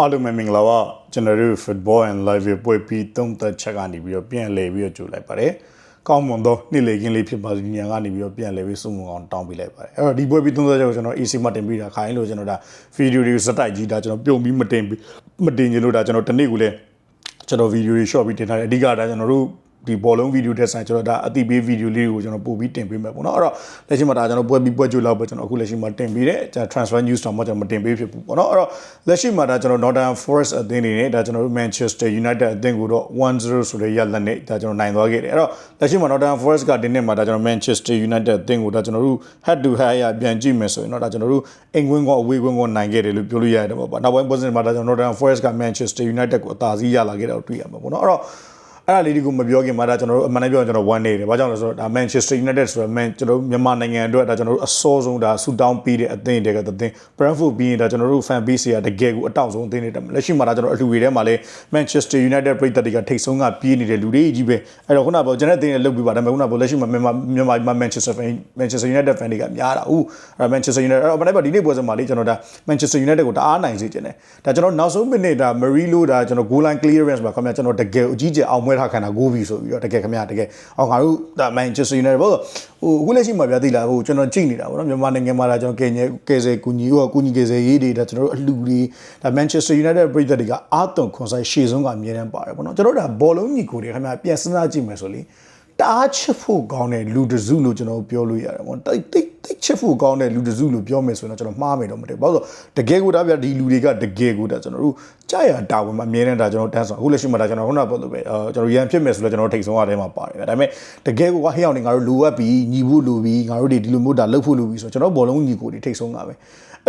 အားလုံးပဲမင်္ဂလာပါကျွန်တော်တို့ football and live ပွဲပြီးသုံးသက်ချက်ကနေပြီးတော့ပြန်လည်ပြီးတော့ကြိုလိုက်ပါတယ်ကောင်းမွန်သောနေ့လေကင်းလေးဖြစ်ပါစေညကနေပြီးတော့ပြန်လည်ပြီးစုံမအောင်တောင်းပေးလိုက်ပါတယ်အဲ့တော့ဒီပွဲပြီးသုံးသက်ချက်ကိုကျွန်တော် AC မှာတင်ပြီးတာခိုင်းလို့ကျွန်တော်ဒါဗီဒီယိုတွေကိုစတိုက်ကြီးဒါကျွန်တော်ပြုံပြီးမတင်ပြီးမတင်ချင်လို့ဒါကျွန်တော်တနေ့ကိုလည်းကျွန်တော်ဗီဒီယိုတွေ short ပြီးတင်ထားတယ်အဓိကဒါကျွန်တော်တို့ ဒီဘောလုံးဗီဒီယိုတက်ဆိုင်ကျွန်တော်ဒါအတိပေးဗီဒီယိုလေးကိုကျွန်တော်ပို့ပြီးတင်ပေးမယ်ပေါ့နော်အဲ့တော့လက်ရှိမှာဒါကျွန်တော်ပွဲပြီးပွဲကြိုလောက်ပဲကျွန်တော်အခုလက်ရှိမှာတင်ပေးတယ်ကျွန်တော် transfer news တော့မှကျွန်တော်မတင်ပေးဖြစ်ဘူးပေါ့နော်အဲ့တော့လက်ရှိမှာဒါကျွန်တော် Northern Forest အသင်းနေနဲ့ဒါကျွန်တော်တို့ Manchester United အသင်းကိုတော့1-0ဆိုတဲ့ရလဒ်နဲ့ဒါကျွန်တော်နိုင်သွားခဲ့တယ်အဲ့တော့လက်ရှိမှာ Northern Forest ကဒီနေ့မှာဒါကျွန်တော် Manchester United အသင်းကိုဒါကျွန်တော်တို့ head to head ရပြန်ကြည့်မယ်ဆိုရင်တော့ဒါကျွန်တော်တို့အိမ်ကွင်းကောအဝေးကွင်းကောနိုင်ခဲ့တယ်လို့ပြောလို့ရတယ်ပေါ့နောက်ပိုင်း position မှာဒါကျွန်တော် Northern Forest က Manchester United ကိုအသာစီးရလာခဲ့တာကိုတွေ့ရမှာပေါ့နော်အဲ့တော့ အဲ့ဒါလေးတွေကိုမပြောခင်မှာဒါကျွန်တော်တို့အမှန်တမ်းပြောရင်ကျွန်တော်1 day တယ်။ဘာကြောင့်လဲဆိုတော့ဒါ Manchester United ဆိုတော့ Man ကျွန်တော်တို့မြန်မာနိုင်ငံအတွက်ဒါကျွန်တော်တို့အစောဆုံးဒါဆူတောင်းပေးတဲ့အသင်းတွေကသင်း Brentford ပြီးရင်ဒါကျွန်တော်တို့ fan base တွေကတကယ်ကိုအတောင့်ဆုံးအသင်းတွေတက်လက်ရှိမှာဒါကျွန်တော်အလှူတွေထဲမှာလဲ Manchester United ပြည်သက်တွေကထိတ်ဆုံးကပြေးနေတဲ့လူတွေကြီးပဲ။အဲ့တော့ခုနကပြောကျွန်တော်အသင်းတွေလုတ်ပြီးပါဒါပေမဲ့ခုနကပြောလက်ရှိမှာမြန်မာမြန်မာ Manchester fan Manchester United fan တွေကများတာ။ဟုတ်အဲ့ Manchester United အဲ့တော့ဘာလဲပါဒီနေ့ပွဲစဉ်မှာလေကျွန်တော်ဒါ Manchester United ကိုတအားနိုင်စေချင်တယ်။ဒါကျွန်တော်နောက်ဆုံး minute ဒါ Marilo ဒါကျွန်တော် goal line clearance မှာခင်ဗျာကျွန်တော်တကယ်အကြီးကျယ်အောင်ပွဲထားခံတာ goal ပြီဆိုပြီးတော့တကယ်ခင်ဗျာတကယ်အောင်ငါတို့ဒါ Manchester United ဘောဟိုအခုလက်ရှိမှာဗျာသိလားဟိုကျွန်တော်ကြည့်နေတာပေါ့နော်မြန်မာနိုင်ငံမှာဒါကျွန်တော်ကယ်ညဲကယ်ဆယ်ကူညီဟိုကူညီကယ်ဆယ်ရေးတွေဒါကျွန်တော်တို့အလှူတွေဒါ Manchester United ပြည်သက်တွေကအာသွန်ခွန်ဆိုင်ရှေ့ဆုံးကအမြဲတမ်းပါတယ်ပေါ့နော်ကျွန်တော်တို့ဒါဘောလုံးညီကိုတွေခင်ဗျာပြန်စဉ်းစားကြည့်မယ်ဆိုလေ တအားချစ်ဖို့ကောင်းတဲ့လူတစုလို့ကျွန်တော်ပြောလို့ရတယ်ပေါ့တိတ်တိတ်တိတ်ချစ်ဖို့ကောင်းတဲ့လူတစုလို့ပြောမယ်ဆိုရင်တော့ကျွန်တော်မှားမယ်တော့မတည်ဘာလို့ဆိုတကယ်ကိုဒါဗျာဒီလူတွေကတကယ်ကိုဒါကျွန်တော်တို့ကြာရတာဝန်မှာအမြဲတမ်းဒါကျွန်တော်တန်းဆောင်အခုလက်ရှိမှာဒါကျွန်တော်ခုနကပြောလို့ပဲအာကျွန်တော်ရန်ဖြစ်မယ်ဆိုတော့ကျွန်တော်ထိတ်ဆုံးရတဲ့မှာပါတယ်ဒါပေမဲ့တကယ်ကိုကဟိအောင်နေငါတို့လိုအပ်ပြီးညီဖို့လိုပြီးငါတို့ဒီဒီလိုမျိုးဒါလှုပ်ဖို့လိုပြီးဆိုတော့ကျွန်တော်ဘောလုံးညီကိုတွေထိတ်ဆုံးတာပဲ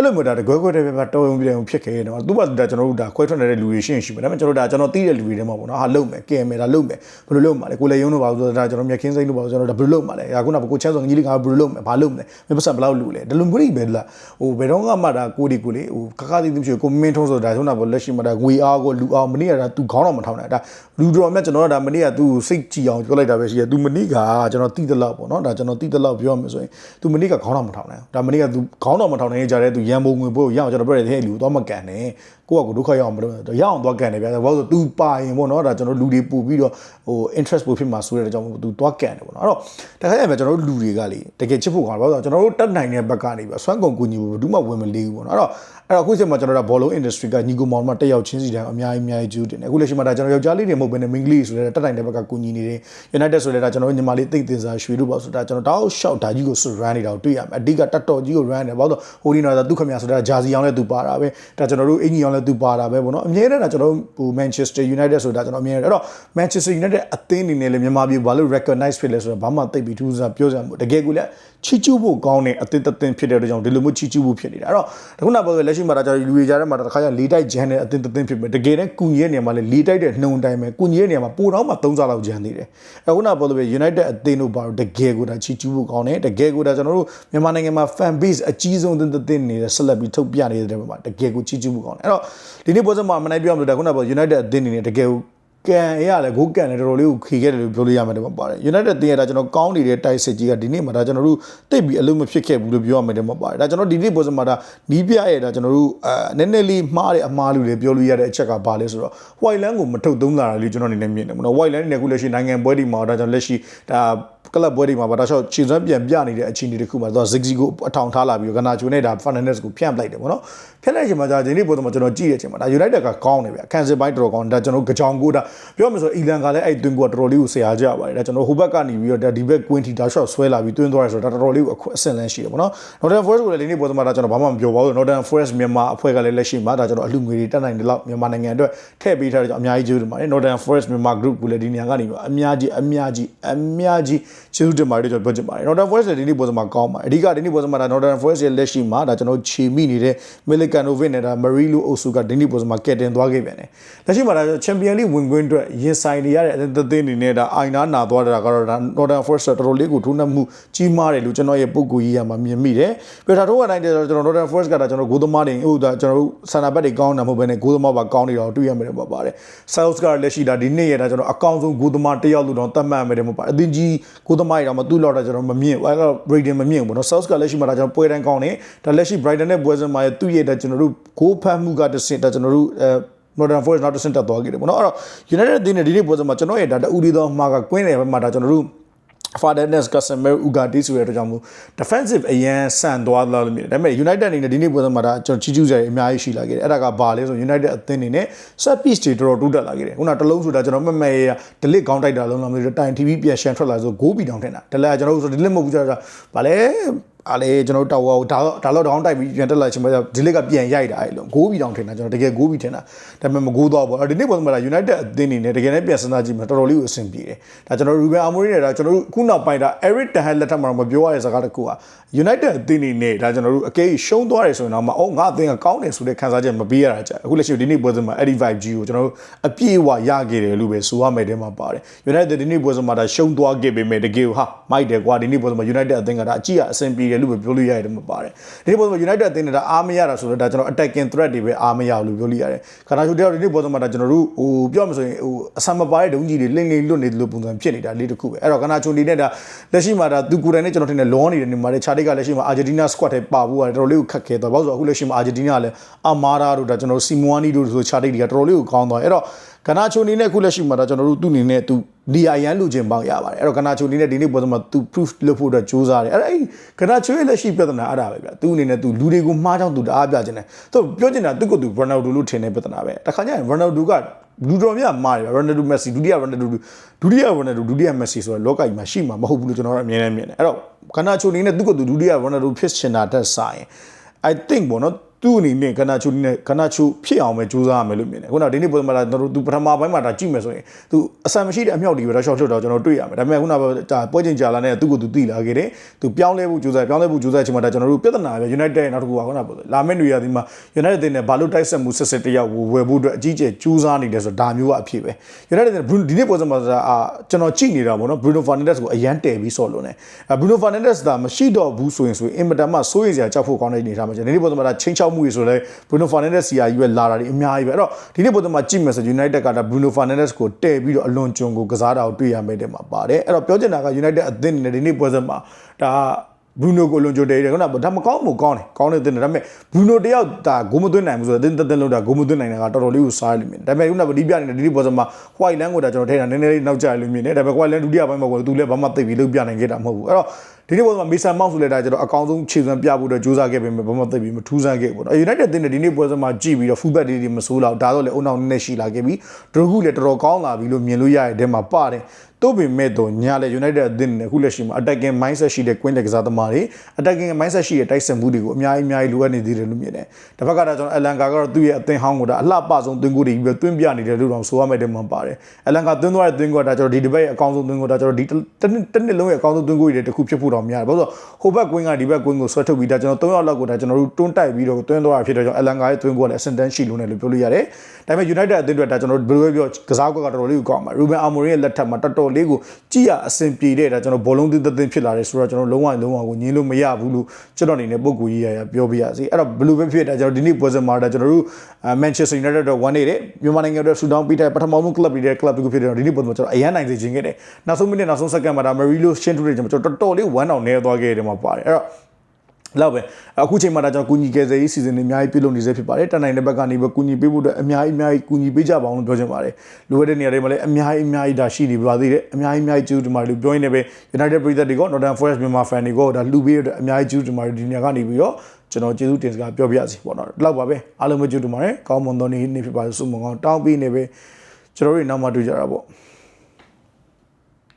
အဲ့လိုမျိုးဒါတကွဲကွဲတဲ့ပဲတော်ရုံပြည်တယ်ဖြစ်ခဲ့တယ်နော်သူ့ဘာဒါကျွန်တော်တို့ဒါခွဲထွက်နေတဲ့လူတွေရှင်းရှိမယ်ဒါပေမဲ့ကျွန်တော်ဒါကျွန်တော်သိတဲ့လူတွေထဲမှာပေါ့နော်ဟာလုံမယ်ကဲမယ်ဒါလုံမယ်ဘယ်လိုလုံမှာလဲကိုလေယုံတို့ပါဆိုတော့ဒါကျွန်တော်မြက်ခင်းစိမ့်တို့ပါဆိုကျွန်တော်ဒါဘယ်လိုလုံမှာလဲဒါခုနကကိုချမ်းဆောင်ကြီးလေးကဘယ်လိုလုံမယ်ဘာလုံမလဲမပတ်စံဘယ်လောက်လူလဲဒါလုံမှုတွေပဲလားဟိုဘယ်တော့မှဒါကိုဒီကိုလေဟိုကကတိတိဖြစ်ကိုမင်းထုံးဆိုဒါခုနကလက်ရှိမှာဒါငွေအားကိုလူအောင်မနေ့ကဒါသူခေါင်းတော်မထောင်းနိုင်ဒါလူတော်မြတ်ကျွန်တော်ကဒါမနေ့ကသူစိတ်ကြည်အောင်ပြောလိုက်တာပဲရှိတယ်သူမနေ့ကကျွန်တော်တိတလောက်ပေါ့နော်ဒါကျွန်တော်တိတလောက်ပြောမယ်ဆိုရင်သူမနေ့ကခေါင်းတော်မထောင်းနိုင်ဒါမနေ့ကသူခေါင်းတော်မထောင်းနိုင်ကြတဲ့သူရန်ပုံငွေပို့ရအောင်ကျွန်တော်ပြောတယ်ဟဲ့လူတော့မကန်နဲ့ကိုကကိုဒုက္ခရောက်အောင်မလုပ်ရအောင်သွားကန်တယ်ဗျာဘာလို့ဆိုသူပါရင်ပေါ့နော်ဒါကျွန်တော်လူတွေပို့ပြီးတော့ဟို interest ပို့ဖြစ်မှာဆိုတဲ့အကြောင်းသူသွားကန်တယ်ပေါ့နော်အဲ့တော့တခါကျရင်ကျွန်တော်တို့လူတွေကလေတကယ်ချစ်ဖို့ကောင်းတယ်ဘာလို့ဆိုကျွန်တော်တို့တက်နိုင်တဲ့ဘက်ကနေပြီးဆွမ်းကုန်ကူညီဖို့ဘယ်သူမှဝင်မလေးဘူးပေါ့နော်အဲ့တော့ အဲ့တော့အခုချိန်မှာကျွန်တော်တို့ဘောလုံး industry ကညီကိုမောင်မှတက်ရောက်ချင်းစီတိုင်းအများကြီးအများကြီးကျူးတင်တယ်အခုလက်ရှိမှာဒါကျွန်တော်ယောက်ျားလေးတွေမဟုတ်ဘဲနဲ့မိန်းကလေးဆိုတဲ့တက်နိုင်တဲ့ဘက်ကကူညီနေတယ် United ဆိုတဲ့ဒါကျွန်တော်ညီမလေးသိတင်စားရွှေတို့ပေါ့ဆိုတာကျွန်တော်တောက်လျှောက်ဒါကြီးကို run နေတာကိုတွေ့ရမယ်အဓိကတက်တော်ကြီးကို run နေဘာလို့ဟိုဒီနော်ဒါသူခမရဆိုတာဂျာစီအောင်လဲသူပါတာပဲဒါကျွန်တော်တို့အင်ဂျီအောင်လဲသူပါတာပဲပေါ့နော်အမြဲတမ်းဒါကျွန်တော်ဟို Manchester United ဆိုတာကျွန်တော်အမြဲတမ်းအဲ့တော့ Manchester United အသင်းအနေနဲ့လည်းမြန်မာပြည်ဘာလို့ recognize ဖြစ်လဲဆိုတော့ဘာမှသိပ်ပြီးထူးဆန်းပြောစရာမဟုတ်တကယ်ကိုလည်းချီကျူးဖို့ကောင်းတဲ့အသင်းတစ်သင်းဖြစ်တဲ့အတွက်ကြောင့်ဒီလိုမျိုးချီကျူးဖို့ဖြစ်နေတာအဲ့တော့ခုနကပြောလက်ရှိမှာဒါကျွန်တော်လူတွေကြားထဲမှာတစ်ခါကျလေးတိုက်ဂျန်တဲ့အသင်းတစ်သင်းဖြစ်မယ်တကယ်တမ်းကုညီရဲ့နေရာမှာလည်းလေးတိုက်တဲ့နှုံတိုင်းပဲကုညီရဲ့နေရာမှာပိုတော့မှ3စားလောက်ဂျန်နေတယ်အဲ့ခုနကပြောလို့ပဲ United အသင်းတို့ဘာလို့တကယ်ကိုဒါချီကျူးဖို့ကောင်းတယ်တကယ်ကိုဒါကျွန်တော်တို့မြန်မာနိုင်ငံမှာ fan base အကြီးဆုံးအသင်းတစ်သင်းနေတဲ့ဆက်လက်ပြီးထုတ်ပြနေတဲ့မှာတကယ်ကိုချီကျူးဖို့ကောင်းတယ်အဲ့တော့ဒီနေ့ပွဲစဉ်မှာမနိုင်ပြောမလို့ဒါခုနကပြော United အသင်းနေနဲ့တကယ်ကို ကန်ရလဲဂိုးကန်တယ်တော်တော်လေးကိုခီခဲ့တယ်လို့ပြောလို့ရမှာတယ်ပေါ့ပါတယ် United တင်ရတာကျွန်တော်ကောင်းနေတဲ့တိုက်စစ်ကြီးကဒီနေ့မှာဒါကျွန်တော်တို့တိတ်ပြီးအလုံးမဖြစ်ခဲ့ဘူးလို့ပြောရမှာတယ်ပေါ့ပါတယ်ဒါကျွန်တော်ဒီနေ့ပေါ်စမှာဒါနီးပြရဲ့ဒါကျွန်တော်တို့အဲနည်းနည်းလေးမှားတဲ့အမှားလူတွေပြောလို့ရတဲ့အချက်ကဘာလဲဆိုတော့ White Land ကိုမထုတ်သုံးလာတာလေးကျွန်တော်အနေနဲ့မြင်တယ်ပေါ့နော် White Land နဲ့ခုလက်ရှိနိုင်ငံပွဲဒီမှာဒါကျွန်တော်လက်ရှိဒါ ကလပ်ပွဲတွေမှာဗဒါရှော့ခြေစွမ်းပြန်ပြနေတဲ့အခြေအနေတစ်ခုမှာသူက Ziggy ကိုအထောင်ထားလာပြီးတော့ကနာချိုနဲ့ဒါ Fernandez ကိုဖြန့်ပလိုက်တယ်ပေါ့နော်ဖြန့်လိုက်ချိန်မှာဒါဒီနေ့ပုံစံမှာကျွန်တော်ကြည့်ရချိန်မှာဒါ United ကကောင်းတယ်ဗျခံစစ်ပိုင်းတော်တော်ကောင်းဒါကျွန်တော်ကြောင်ကိုဒါပြောမှဆိုအီလန်ကလည်းအဲ့တွင်ကိုတော်တော်လေးကိုဆရာကြပါတယ်ဒါကျွန်တော်ဟိုဘက်ကနေပြီးတော့ဒီဘက် Quinty ဒါ shot ဆွဲလာပြီးတွင်းသွားတယ်ဆိုတော့ဒါတော်တော်လေးကိုအခွင့်အဆင့်လန်းရှိတယ်ပေါ့နော် Northern Forest ကိုလည်းဒီနေ့ပုံစံမှာဒါကျွန်တော်ဘာမှမပြောပါဘူး Northern Forest မြန်မာအဖွဲ့ကလည်းလက်ရှိမှာဒါကျွန်တော်အလှငွေတွေတက်နိုင်တယ်လို့မြန်မာနိုင်ငံအတွက်ထည့်ပေးထားတယ်ကျွန်တော်အများကြီးကျေးဇူးတင်ပါတယ် Northern Forest မြန်မာ group ကိုလည်းဒီနေရာကနေပြီးအများကြီးအများကြီးအများကြီးကျေးဇူးတင်ပါတယ်ကျွန်တော်ပြောချင်ပါတယ် Northern Forest လည်းဒီနေ့ပုံစံမှာကောင်းပါတယ်အဓိကဒီနေ့ပုံစံမှာဒါ Northern Forest ရဲ့လက်ရှိမှာဒါကျွန်တော်ခြေမိနေတဲ့ Milikanovic နဲ့ဒါ Marilo Osu ကဒီနေ့ပုံစံမှာကက်တင်သွားခဲ့ပြန်တယ်လက်ရှိမှာဒါ Champion League ဝင်ခွင့်အတွက်ရင်ဆိုင်နေရတဲ့အသင်းအနေနဲ့ဒါအိုင်နာနာသွားတာကတော့ဒါ Northern Forest တော်တော်လေးကိုထိုးနှက်မှုကြီးမားတယ်လို့ကျွန်တော်ရဲ့ပုံကိုကြီးရမှာမြင်မိတယ်ပြတာတော့အတိုင်းကျွန်တော် Northern Forest ကဒါကျွန်တော်ဂိုးသမားတွေဟိုဒါကျွန်တော်တို့ဆန္ဒဘက်တွေကောင်းတာမဟုတ်ဘဲနဲ့ဂိုးသမားပါကောင်းနေတာကိုတွေ့ရမယ်ပေါ့ပါတယ် South ကလက်ရှိဒါဒီနေ့ရတာကျွန်တော်အကောင်းဆုံးဂိုးသမားတစ်ယောက်လို့တော့သတ်မှတ်မယ်တယ်မဟုတ်ပါအသင်းကြီးကိုသမိုင်းတော့မသူ့လောက်တော့ကျွန်တော်မမြင်ဘူးအဲ့တော့ rating မမြင်ဘူးเนาะ South ကလက်ရှိမှာဒါကျွန်တော်ပွဲတိုင်းကောင်းနေဒါလက်ရှိ Brighton နဲ့ပွဲစဉ်မှာသူ့ရဲ့ဒါကျွန်တော်တို့ goal ဖတ်မှုကတစ်ဆင့်ဒါကျွန်တော်တို့အဲ Northern Forest နောက်တစ်ဆင့်တက်သွားခဲ့တယ်ပေါ့နော်အဲ့တော့ United အသင်းနဲ့ဒီနေ့ပွဲစဉ်မှာကျွန်တော်ရဲ့ဒါတူဒီသောမှာကကွင်းတယ်ဘက်မှာဒါကျွန်တော်တို့ Fernandez Casemiro Ugarte ဆိုတဲ့အတွက်ကြောင့်မို့ defensive အရန်ဆန်သွားသလားလို့မြင်တယ်ဒါပေမဲ့ United အနေနဲ့ဒီနေ့ပွဲစဉ်မှာဒါကျွန်တော်ချီးကျူးစရာအများကြီးရှိလာခဲ့တယ်အဲ့ဒါကဘာလဲဆို United အသင်းအနေနဲ့ set piece တွေတော်တော်တိုးတက်လာခဲ့တယ်ခုနတလုံးဆိုတာကျွန်တော်မမဲရ delete ခေါင်းတိုက်တာလုံးလုံးမျိုးတိုင် TV ပြန်ရှန်ထွက်လာဆို goal ပြီးတောင်ထင်တာဒါလည်းကျွန်တော်တို့ဆို delete မဟုတ်ဘူးကျွန်တော်ဗာလဲ အားလေကျွန်တော်တို့တောက်ဝါကိုဒါဒါတော့တောင်းတိုက်ပြီးပြန်တက်လာချင်းမှာဒီလက်ကပြန်ရိုက်တာအဲ့လိုဂိုးပြီးတောင်ထင်တာကျွန်တော်တကယ်ဂိုးပြီးထင်တာဒါပေမဲ့မဂိုးတော့ဘူးအဲ့ဒီနေ့ပုံမှာ United အသင်းနေနဲ့တကယ်နဲ့ပြန်စဉ်းစားကြည့်မှာတော်တော်လေးကိုအဆင်ပြေတယ်ဒါကျွန်တော် Ruben Amorim နဲ့ဒါကျွန်တော်တို့ခုနောက်ပိုင်းဒါ Eric Ten Hag လက်ထက်မှာမပြောရတဲ့စကားတစ်ခုอ่ะ United အသင်းနေနဲ့ဒါကျွန်တော်တို့အကဲရှုံးသွားတယ်ဆိုရင်တော့မအော်ငါအသင်းကကောင်းတယ်ဆိုတဲ့ခံစားချက်မပေးရတာကြာအခုလက်ရှိဒီနေ့ပွဲစဉ်မှာအဲ့ဒီ vibe ကြီးကိုကျွန်တော်တို့အပြည့်အဝရခဲ့တယ်လို့ပဲဆိုရမယ်တဲ့မှာပါတယ် United ဒီနေ့ပွဲစဉ်မှာဒါရှုံးသွားခဲ့ပေမဲ့တကယ်ဟာမိုက်တယ်ကွာဒီနေ့ပွဲစဉ်မှာ United အသင်းကဒါအကြည့်အဆင်ပြေတယ်လို့ပဲပြောလို့ရတယ်မှာပါတယ်ဒီနေ့ပွဲစဉ်မှာ United အသင်းနဲ့ဒါအားမရတာဆိုတော့ဒါကျွန်တော် attacking threat တွေပဲအားမရဘူးလို့ပြောလို့ရတယ်ခဏချိုတယောက်ဒီနေ့ပွဲစဉ်မှာဒါကျွန်တော်တို့ဟိုပြောမှဆိုရင်ဟိုအဆံမပါတဲ့ဒုံကြီးတွေလင်းလင်းလွတ်နေတယ်လို့ပုံစံဖြစ်နေတာလေးတစ်ခုပဲအဲ့တော့ခဏချိုနေနဲ့ဒါလက်ရှိမှာဒါသူကိုယ်တိုင်နဲ့ကျွန်တော်ထင်တယ်လောနေတယ်နေမှာလေခြားတိတ်ကလက်ရှိမှာ Argentina squad ထဲပါဖို့ကတော်တော်လေးကိုခက်ခဲသွားဘာလို့ဆိုအခုလက်ရှိမှာ Argentina ကလည်းအမာရာတို့ဒါကျွန်တော်စီမွာနီတို့ဆိုခြားတိတ်တွေကတော်တော်လေးကိုကောင်းသွားအဲ့တော့ကနာချိုနေနဲ့အခုလက်ရှိမှာဒါကျွန်တော်တို့သူ့အနေနဲ့သူဒီအရန်လူချင်းပေါက်ရပါတယ်အဲ့တော့ကနာချိုနေနဲ့ဒီနေ့ပွဲစဉ်မှာသူ proof လုပ်ဖို့အတွက်စူးစမ်းတယ်အဲ့အဲ့ကနာချိုရဲ့လက်ရှိပြဿနာအဲ့ဒါပဲဗျသူ့အနေနဲ့သူလူတွေကိုမှားကြောင်းသူတအားပြခြင်းတယ်သူပြောချင်တာသူ့ကိုသူ Ronaldo လို့ထင်တဲ့ပြဿနာပဲတခါကျရင် Ronaldo ကလူတော်များမှားတယ် Ronaldo Messi ဒုတိယ Ronaldo ဒုတိယ Ronaldo ဒုတိယ Messi ဆိုတော့လောကကြီးမှာရှိမှာမဟုတ်ဘူးလို့ကျွန်တော်ကအမြဲတမ်းမြင်တယ်အဲ့တော့ကနာချိုနေနဲ့သူ့ကိုသူဒုတိယ Ronaldo ဖြစ်ချင်တာတက်ဆိုင် I think ဘောနော် သူ့အနေနဲ့ကနာချိုနဲ့ကနာချိုဖြစ်အောင်ပဲကြိုးစားရမယ်လို့မြင်တယ်ခုနဒီနေ့ပုံမှန်တော့သူပထမပိုင်းမှာဒါကြည့်မယ်ဆိုရင်သူအဆန်မရှိတဲ့အမြောက်တွေပဲတော့ရှော့ရှော့တော့ကျွန်တော်တွေ့ရမယ်ဒါပေမဲ့ခုနကဒါပွဲချင်းကြာလာတဲ့သူ့ကိုသူသိလာခဲ့တယ်သူပြောင်းလဲဖို့ကြိုးစားပြောင်းလဲဖို့ကြိုးစားချင်မှဒါကျွန်တော်တို့ပြဿနာပဲ United ရဲ့နောက်တစ်ခုကခုနကလာမယ့်နေရာဒီမှာ United တင်နဲ့ဘာလို့တိုက်ဆက်မှုဆက်ဆက်တယောက်ဝယ်ဖို့အတွက်အကြီးကျယ်ကြိုးစားနေတယ်ဆိုတော့ဒါမျိုးကအဖြစ်ပဲ United တင်ဒီနေ့ပွဲစဉ်မှာအာကျွန်တော်ကြည့်နေတာပေါ့နော် Bruno Fernandes ကိုအရန်တယ်ပြီးဆော့လို့နေ Bruno Fernandes ဒါမရှိတော့ဘူးဆိုရင်ဆိုရင်အင်မတန်မှစိုးရိမ်စရာကြောက်ဖို့ကောင်းတဲ့အနေထားမှာကျွန်တော်ဒီနေ့ပွဲစဉ်မှာဒါချင်းချောက်မှုတွေဆိုလဲ Bruno Fernandes စီယာကြီးပဲလာတာဒီအများကြီးပဲအဲ့တော့ဒီနေ့ပွဲစဉ်မှာကြည့်မယ်ဆို United ကဒါ Bruno Fernandes ကိုတည့်ပြီးတော့အလွန်ကျွံကိုကစားတာကိုတွေ့ရမယ်တဲ့မှာပါတယ်အဲ့တော့ပြောချင်တာက United အသင်းနေဒီနေ့ပွဲစဉ်မှာဒါဘရူနိုကိုလွန်ကြိုတယ်ခုနကဒါမကောင်းမကောင်းတယ်ကောင်းတဲ့တင်တယ်ဒါပေမဲ့ဘရူနိုတယောက်ဒါဂိုးမသွင်းနိုင်ဘူးဆိုတော့တင်းတက်တက်လောက်တာဂိုးမသွင်းနိုင်တာကတော်တော်လေးကိုစားလိမ့်မယ်ဒါပေမဲ့ခုနကဒီပြနေတဲ့ဒီဒီဘောစမှာ white land ကိုဒါကျွန်တော်ထဲတာနည်းနည်းလေးနောက်ကျလို့မြင်တယ်ဒါပေမဲ့ white land ဒုတိယပိုင်းမှာကိုသူလည်းဘာမှသိပြီးလုပ်ပြနိုင်ခဲ့တာမဟုတ်ဘူးအဲ့တော့ ဒီနေ့ပေါ်မှာမေဆန်မောက်ဆိုလဲဒါကျွန်တော်အကောင်းဆုံးခြေစွမ်းပြဖို့အတွက်ကြိုးစားခဲ့ပေမဲ့ဘာမှသိပြီးမထူးဆန်းခဲ့ဘူးပေါ့နော် United တင်းတဲ့ဒီနေ့ပွဲစဉ်မှာကြည့်ပြီးတော့ fullback တွေမဆိုးတော့ဒါတော့လေအုံနောက်နည်းနည်းရှိလာခဲ့ပြီးဒရဂုလည်းတော်တော်ကောင်းလာပြီလို့မြင်လို့ရတဲ့တဲမှာပါတယ်တို့ပင်မဲ့တော့ညာလေ United အသင်းနဲ့အခုလက်ရှိမှာ attacking mindset ရှိတဲ့ Queen လက်ကစားသမားတွေ attacking mindset ရှိတဲ့တိုက်စစ်မှုတွေကိုအများကြီးအများကြီးလိုအပ်နေသေးတယ်လို့မြင်တယ်။တစ်ဖက်ကတော့ကျွန်တော် Alan ကတော့သူ့ရဲ့အသင်းဟောင်းကိုဒါအလှပဆုံးသွင်းကိုတွေပြီးတော့သွင်းပြနေတယ်လို့တော့ဆိုရမယ်တဲ့မှာပါတယ်။ Alan ကသွင်းသွားတဲ့သွင်းကိုဒါကျွန်တော်ဒီ debate ရဲ့အကောင်းဆုံးသွင်းကိုဒါကျွန်တော်ဒီတစ်နှစ်တစ်နှစ်လုံးရဲ့အကောင်းဆုံးသွင်းကိုတွေတခုဖြစ်ဖို့တော့များတယ်။ဘာလို့ဆိုဟိုဘက် Queen ကဒီဘက် Queen ကိုဆွဲထုတ်ပြီးဒါကျွန်တော်၃ယောက်လောက်ကိုဒါကျွန်တော်တို့တွန်းတိုက်ပြီးတော့သွင်းသွားတာဖြစ်တဲ့ကြောင့် Alan ကရဲ့သွင်းကိုလည်းအဆင့်တန်းရှိလို့နဲ့လို့ပြောလို့ရတယ်။ဒါပေမဲ့ United အသင်းတွေဒါကျွန်တော်တို့ဘယ်လိုပြောကစားကွက်ကတော်တော်လေးကိုကောင်းပါ Ruben Amorim ရဲ့လက်ထက်မှာတော်တော်လေးကိုကြည့်ရအဆင်ပြေတဲ့ဒါကျွန်တော်ဘောလုံးတင်းတင်းဖြစ်လာတယ်ဆိုတော့ကျွန်တော်လုံးဝလုံးဝကိုညင်းလို့မရဘူးလို့ကျွန်တော်အနေနဲ့ပုံကူကြီးရရပြောပြရစီအဲ့တော့ဘယ်လိုပဲဖြစ်ဒါကျွန်တော်ဒီနေ့ပွဲစဉ်မှာဒါကျွန်တော်တို့ Manchester United တော့1နေတယ်မြန်မာနိုင်ငံအတွက်ဆူတောင်းပေးတဲ့ပထမဆုံး club တွေတဲ့ club တွေဖြစ်တယ်ဒီနေ့ပွဲမှာကျွန်တော်အရန်နိုင်စေခြင်းခဲ့တယ်နောက်ဆုံးမိနစ်နောက်ဆုံးစက္ကန့်မှာဒါ Marilo ရှင်းထုတ်တယ်ကျွန်တော်တော်တော်လေး1အောင်နေသွားခဲ့တယ်မှာပါတယ်အဲ့တော့လောက်ပဲအခုချိန်မှာဒါကျွန်တော်ကုညီကယ်ဆယ်ရေးစီစဉ်တွေအများကြီးပြုလုပ်နေစေဖြစ်ပါတယ်တန်နိုင်တဲ့ဘက်ကနေပဲကုညီပေးဖို့အတွက်အများကြီးအများကြီးကုညီပေးကြပါအောင်လို့ပြောချင်ပါတယ်လိုအပ်တဲ့နေရာတွေမှာလည်းအများကြီးအများကြီးဒါရှိနေပါသေးတယ်အများကြီးအများကြီးကျေးဇူးတင်ပါတယ်လို့ပြောရင်းနဲ့ပဲ United ပြည်သက်တွေက Northern Forest မြန်မာ fan တွေကိုဒါလူပေးရတဲ့အများကြီးကျေးဇူးတင်ပါတယ်ဒီနေရာကနေပြီးတော့ကျွန်တော်ကျေးဇူးတင်စကားပြောပြရစီပေါ့နော်ဒီလောက်ပါပဲအားလုံးပဲကျေးဇူးတင်ပါတယ်ကောင်းမွန်သောနေ့နေ့ဖြစ်ပါစေဆုမွန်ကောင်းတောင်းပေးနေပဲကျွန်တော်တို့နောက်မှတွေ့ကြတာပေါ့